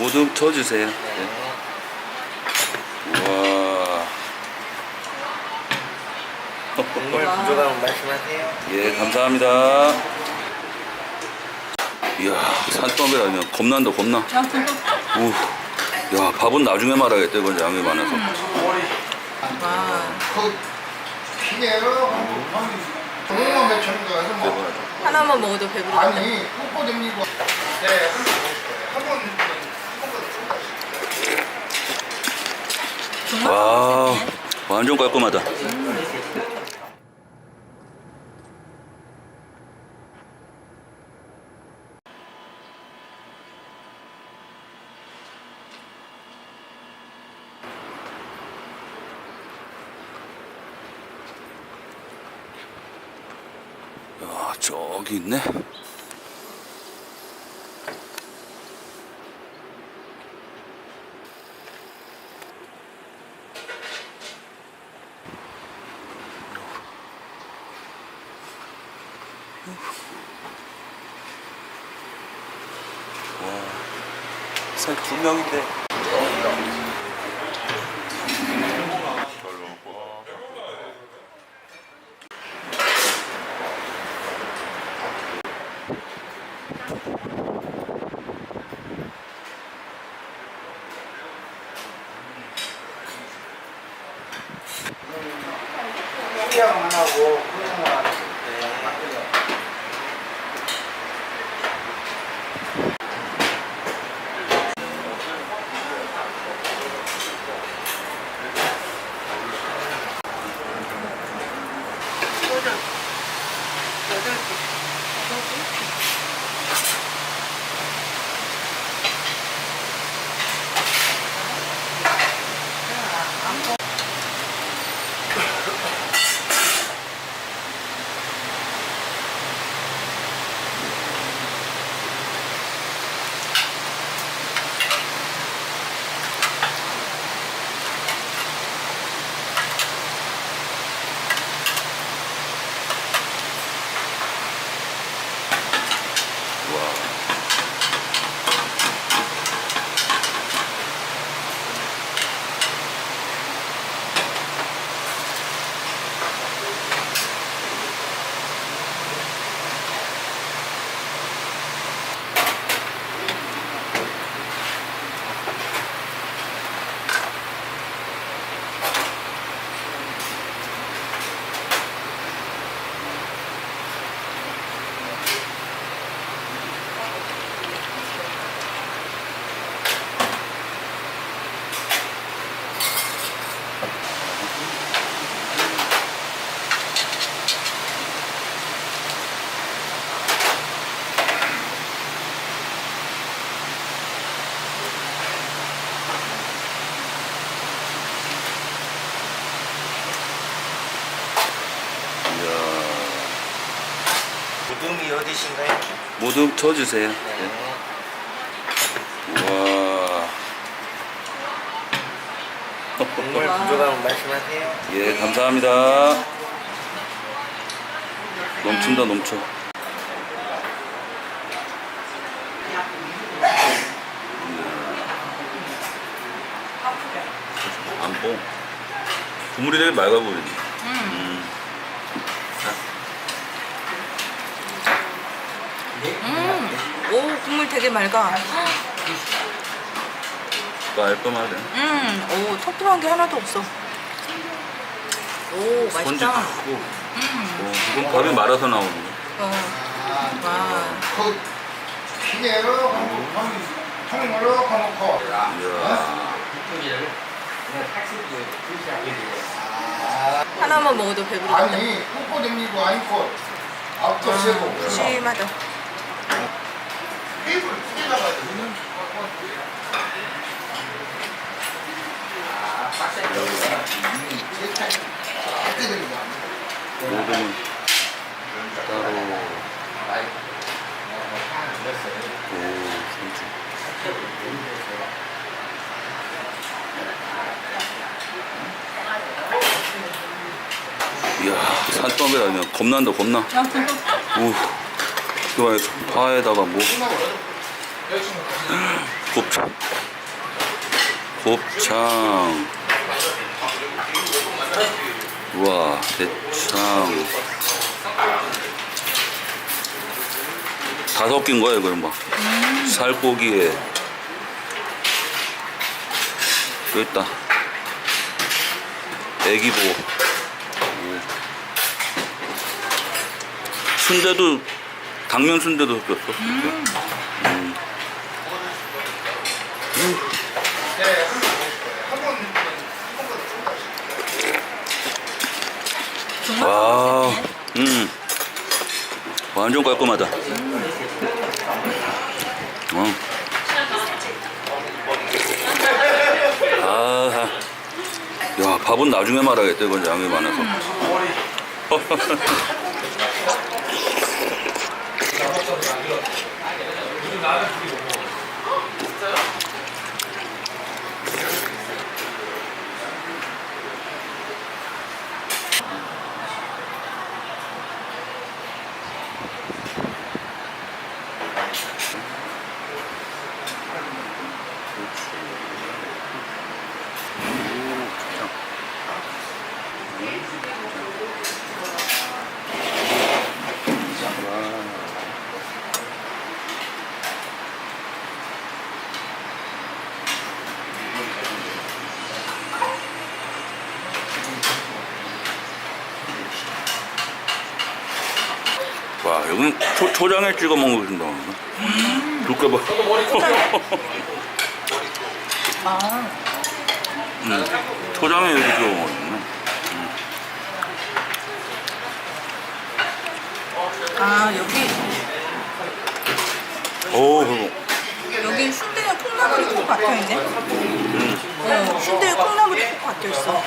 모두 쳐주세요. 네. 우와. 국물 부족하면 말씀하세요. 예, 감사합니다. 이야, 산더미라 그냥 겁난다, 겁나. 우, 야, 밥은 나중에 말아야겠다, 이건 양이 많아서. 와. 그 피해로 정말 몇 천인가 해서 뭐 하나만 먹어도 배부르겠다. 아니 꽂고 댕기고 네 한번 와, 완전 깔끔하다. 야, 저기 있네. 두 명인데. 무등이 어디신가요? 모두 쳐주세요. 네. 우와. 국물 부족하면 말씀하세요. 예, 감사합니다. 넘친다, 넘쳐. 안뽕. 국물이 되게 맑아 보이네. 음. 음. 오, 국물 되게 맑아. 깔끔하네. 음. 오, 텁텁한 게 하나도 없어. 오, 스펀지 맛있다. 크고. 음. 어, 이건 밥이 말아서 나오는 거. 어. 와. 그 피해로 통으로 가놓고 이야. 하나만 먹어도 배부르겠다. 아니 꽂고 댕기고 아니고 앞도 세고 심하다. 입을 뜯어가지고 모듬은 따로. 오, 삼촌. 이야, 산더미라 그냥 겁난다, 겁나. 우, 그 파에다가 뭐. 곱창. 곱창. 우와, 대창. 다 섞인 거야, 이거 막. 살코기에. 여기 있다. 애기보. 오. 순대도, 당면 순대도 섞였어. 음. 와, 음, 완전 깔끔하다. 어. 아하. 야, 밥은 나중에 말하겠다. 이건 양이 많아서. 와, 여기는 초, 초장에 찍어 먹는다. 두께 봐. 아, 음, 초장에 이렇게 찍어 먹는 아 여기 오, 그거. 여기 순대에 콩나물이 콕 박혀 있네. 어, 순대에 콩나물이 콕 박혀 있어.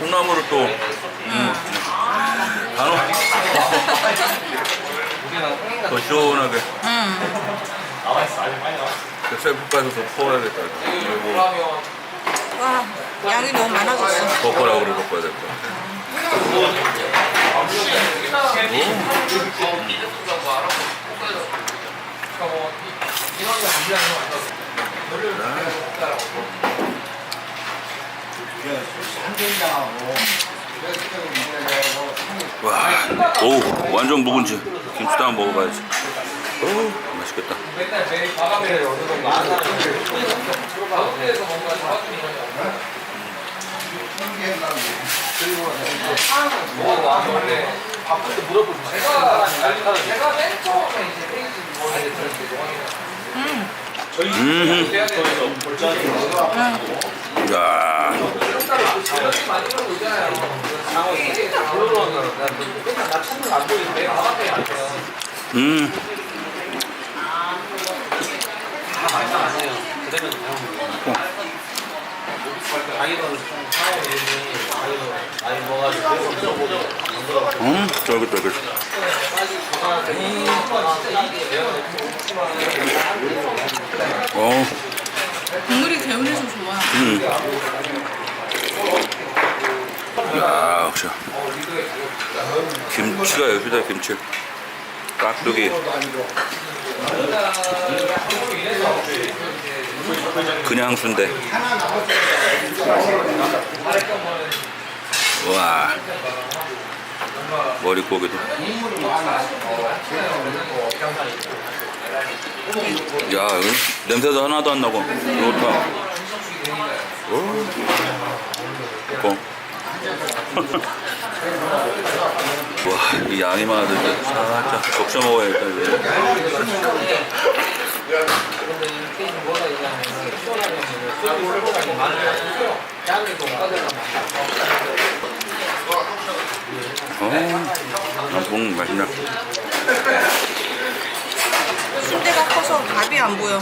콩나물을 또, 음, 단어. 더 시원하게. 음. 셀프 가서 더 퍼야겠다. 그리고 와, 양이 너무 많아졌어. 젓가락으로 섞어야 될 거야. 와, 오, 완전 묵은지. 김치도 한번 먹어봐야지. 오, 맛있겠다. 음, 야, 음, 음, 쫄깃쫄깃. 어, 국물이 개운해서 좋아. 음. 야, 역시. 김치가 여기다 김치. 깍두기. 그냥 순대. 와. 머릿고기도. 야, 여기 냄새도 하나도 안 나고. 좋다. 오. 뻥. 와, 이 양이 많아서 이제 살짝 적셔 먹어야겠다, 이제. 어, 뽕 맛있네. 순대가 커서 밥이 안 보여.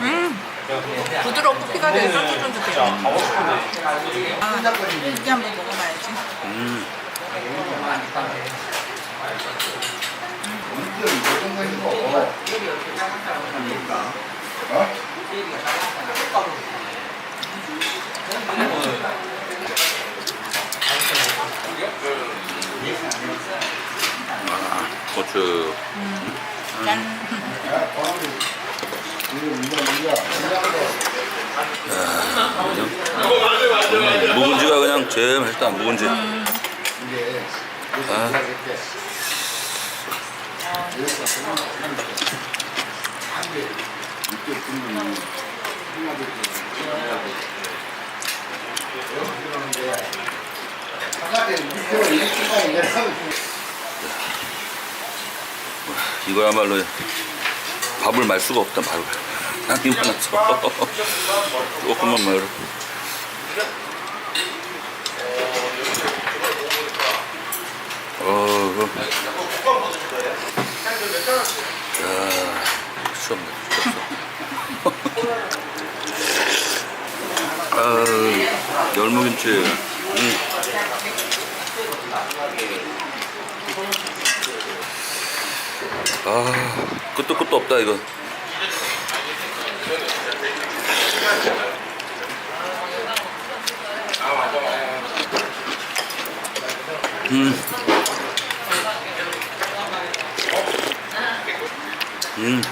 음, 부드럽고 피가 되게 쫀득쫀득해. 아, 이렇게 한번 먹어봐야지. 음. 이게. 어? 아, 고추. 짠. 야, 바로 이거 이거 이거 음, 묵은지가 그냥 제일 맛있다, 묵은지. 이게 아. 이렇게 이거야말로 밥을 말 수가 없다, 밥을. 양이 많아서. 조금만 말로. 어, 야, 미쳤네, 미쳤어. 아, 열무김치. 음. 아, 끝도 끝도 없다, 이거. 음. 음.